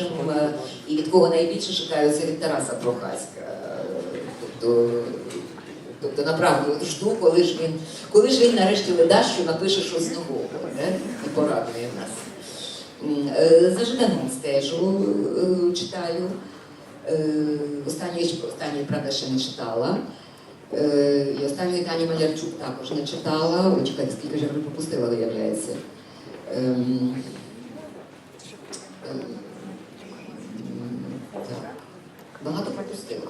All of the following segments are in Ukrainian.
Е, І від кого найбільше це від Тараса Прохаська. Е, Тобто, тобто направду жду, коли ж він, коли ж він нарешті видасть, що напише щось нового і порадує нас. Е, За Жданом стежу читаю. Останньої, останньої, правда, ще не читала. І останньої Тані Малярчук також не читала. Ой, чекайте, скільки ж я пропустила, виявляється. Багато пропустила.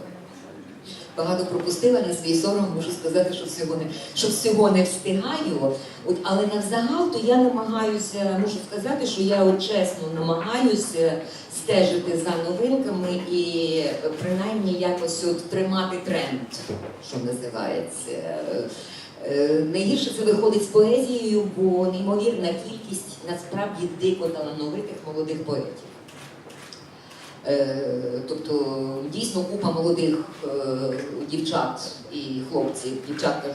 Багато пропустила на свій сором, можу сказати, що всього не, що всього не встигаю. От, але навзагал, то я намагаюся, можу сказати, що я от чесно намагаюся стежити за новинками і принаймні якось от тримати тренд, що називається. Е, Найгірше це виходить з поезією, бо неймовірна кількість насправді дико талановитих молодих поетів. Е, Тобто дійсно купа молодих е, дівчат і хлопців, дівчат кажу,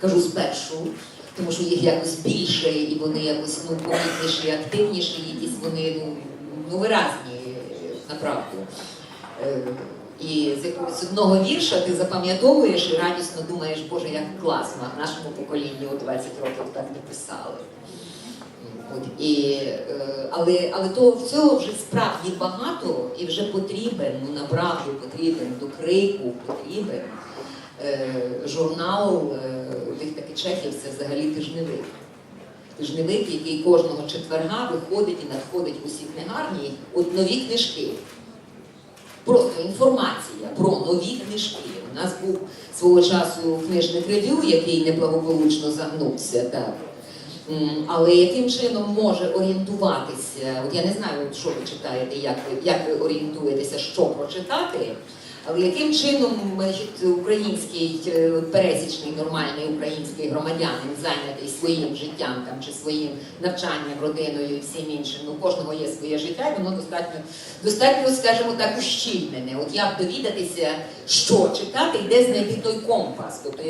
кажу спершу, тому що їх якось більше, і вони якось ну, помітніші, активніші, якісь вони ну, ну виразні направду. Е, І з якогось одного вірша ти запам'ятовуєш і радісно думаєш, Боже, як класно, в нашому поколінні у 20 років так не писали. От, і, е, але, але того всього вже справді багато і вже потрібен, ну направду потрібен до крику, потрібен е, журнал е, тих таких чехів, це взагалі тижневик. Тижневик, який кожного четверга виходить і надходить у всі книгарні, от нові книжки. Просто інформація про нові книжки. У нас був свого часу книжний рев'ю, який неблагополучно загнувся. Так. Але яким чином може орієнтуватися? От я не знаю, що ви читаєте, як ви, як ви орієнтуєтеся, що прочитати, але яким чином український е, пересічний нормальний український громадянин зайнятий своїм життям там чи своїм навчанням, родиною і всім іншим? Ну, кожного є своє життя, і воно достатньо, достатньо, скажімо так, ущільнене. От як довідатися, що читати і де знайти той компас? Тобто,